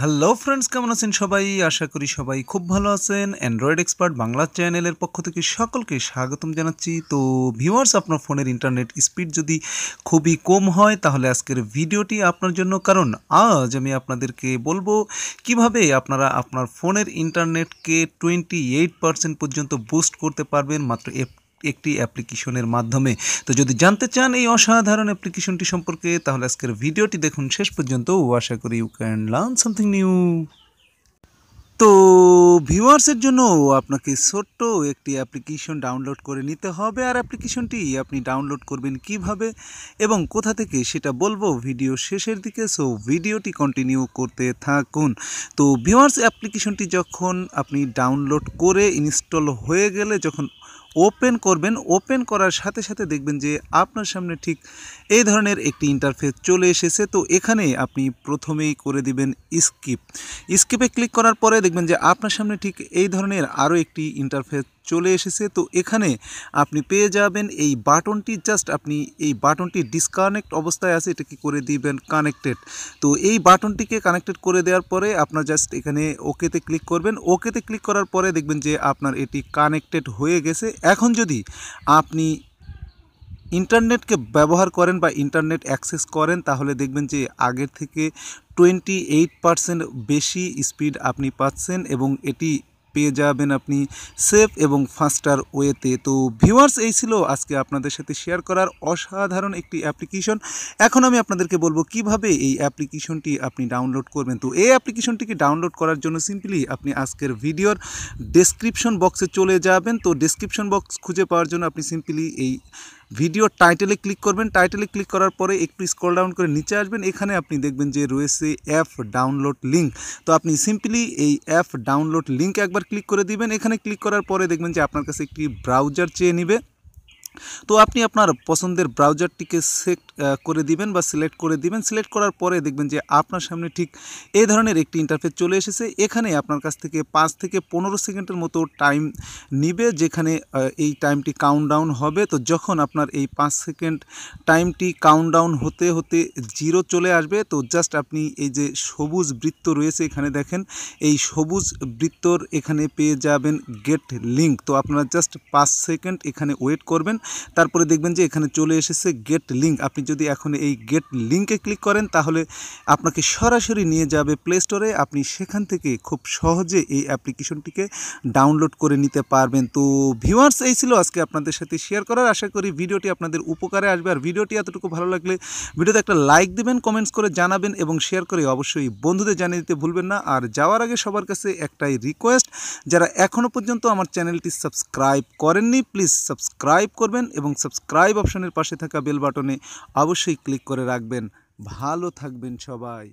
Hello friends কেমন আছেন সবাই? আশা করি সবাই খুব ভালো আছেন। অ্যান্ড্রয়েড এক্সপার্ট বাংলা চ্যানেলের পক্ষ থেকে সকলকে স্বাগতম জানাচ্ছি। তো ভিউয়ার্স আপনার ফোনের ইন্টারনেট স্পিড যদি খুবই কম হয়, তাহলে আজকের ভিডিওটি আপনার জন্য। কারণ, আজ আমি আপনাদেরকে বলব কীভাবে আপনারা আপনার ফোনের ইন্টারনেটকে টোয়েন্টি এইট পার্সেন্ট পর্যন্ত বুস্ট করতে পারবেন। মাত্র একটি অ্যাপ্লিকেশনের মাধ্যমে। তো যদি জানতে চান এই অসাধারণ অ্যাপ্লিকেশনটি সম্পর্কে, তাহলে আজকের ভিডিওটি দেখুন শেষ পর্যন্ত। ও আশা করি you can learn something new তো ভিউয়ার্সের জন্য আপনাকে ছোট্ট একটি অ্যাপ্লিকেশন ডাউনলোড করে নিতে হবে। আর অ্যাপ্লিকেশনটি আপনি ডাউনলোড করবেন কীভাবে এবং কোথা থেকে সেটা বলব ভিডিও শেষের দিকে। সো ভিডিওটি কন্টিনিউ করতে থাকুন। তো ভিউয়ার্স, অ্যাপ্লিকেশনটি যখন আপনি ডাউনলোড করে ইনস্টল হয়ে গেলে, যখন ওপেন করবেন, ওপেন করার সাথে সাথে দেখবেন যে আপনার সামনে ঠিক এই ধরনের একটি ইন্টারফেস চলে এসেছে। তো এখানে আপনি প্রথমেই করে দিবেন স্কিপ স্কিপে ক্লিক করার পরে দেখবেন যে আপনার সামনে ঠিক এই ধরনের আরও একটি ইন্টারফেস চলে এসেছে। তো এখানে আপনি পেয়ে যাবেন এই বাটনটি, জাস্ট আপনি এই বাটনটি ডিসকানেক্ট অবস্থায় আছে এটা এটাকে করে দিবেন কানেক্টেড তো এই বাটনটিকে কানেক্টেড করে দেওয়ার পরে আপনার জাস্ট এখানে ওকেতে ক্লিক করবেন। ওকেতে ক্লিক করার পরে দেখবেন যে আপনার এটি কানেক্টেড হয়ে গেছে। এখন যদি আপনি ইন্টারনেটকে ব্যবহার করেন বা ইন্টারনেট অ্যাক্সেস করেন, তাহলে দেখবেন যে আগের থেকে টোয়েন্টি এইট পারসেন্ট বেশি স্পিড আপনি পাচ্ছেন এবং এটি পেয়ে যাবেন আপনি সেফ এবং ফাস্টার ওয়েতে। তো ভিউয়ার্স, এই ছিল আজকে আপনাদের সাথে শেয়ার করার অসাধারণ একটি অ্যাপ্লিকেশন। এখন আমি আপনাদেরকে বলব কীভাবে এই অ্যাপ্লিকেশনটি আপনি ডাউনলোড করবেন। তো এই অ্যাপ্লিকেশনটিকে ডাউনলোড করার জন্য সিম্পলি আপনি আজকের ভিডিওর ডেসক্রিপশন বক্সে চলে যাবেন। তো ডেসক্রিপশন বক্স খুঁজে পাওয়ার জন্য আপনি সিম্পলি এই ভিডিও টাইটেলে ক্লিক করবেন। টাইটেলে ক্লিক করার পরে একটু স্ক্রল ডাউন করে নিচে আসবেন। এখানে আপনি দেখবেন যে রয়েছে অ্যাপ ডাউনলোড লিঙ্ক তো আপনি সিম্পলি এই অ্যাপ ডাউনলোড লিঙ্ক একবার ক্লিক করে দিবেন। এখানে ক্লিক করার পরে দেখবেন যে আপনার কাছে একটি ব্রাউজার চেয়ে নেবে। তো আপনি আপনার পছন্দের ব্রাউজারটিকে সেট করে দিবেন বা সিলেক্ট করে দিবেন। সিলেক্ট করার পরে দেখবেন যে আপনার সামনে ঠিক এই ধরনের একটি ইন্টারফেস চলে এসেছে। এখানে আপনার কাছ থেকে পাঁচ থেকে পনেরো সেকেন্ডের মতো টাইম নিবে, যেখানে এই টাইমটি কাউন্টডাউন হবে। তো যখন আপনার এই পাঁচ সেকেন্ড টাইমটি কাউন্টডাউন হতে হতে জিরো চলে আসবে, তো জাস্ট আপনি এই যে সবুজ বৃত্ত রয়েছে এখানে দেখেন, এই সবুজ বৃত্তর এখানে পেয়ে যাবেন গেট লিঙ্ক তো আপনারা জাস্ট পাঁচ সেকেন্ড এখানে ওয়েট করবেন। তারপরে দেখবেন যে এখানে চলে এসেছে গেট লিঙ্ক আপনি যদি এখন এই গেট লিঙ্কে ক্লিক করেন, তাহলে আপনাকে সরাসরি নিয়ে যাবে প্লে স্টোরে আপনি সেখান থেকে খুব সহজে এই অ্যাপ্লিকেশনটিকে ডাউনলোড করে নিতে পারবেন। তো ভিউয়ার্স এই ছিল আজকে আপনাদের সাথে শেয়ার করার। আশা করি ভিডিওটি আপনাদের উপকারে আসবে। আর ভিডিওটি এতটুকু ভালো লাগলে ভিডিওতে একটা লাইক দেবেন কমেন্টস করে জানাবেন এবং শেয়ার করে অবশ্যই বন্ধুদের জানিয়ে দিতে ভুলবেন না। আর যাওয়ার আগে সবার কাছে একটাই রিকোয়েস্ট যারা এখনও পর্যন্ত আমার চ্যানেলটি সাবস্ক্রাইব করেননি প্লিজ সাবস্ক্রাইব করবেন করবেন এবং সাবস্ক্রাইব অপশনের পাশে থাকা বেল বাটনে অবশ্যই ক্লিক করে রাখবেন। ভালো থাকবেন সবাই।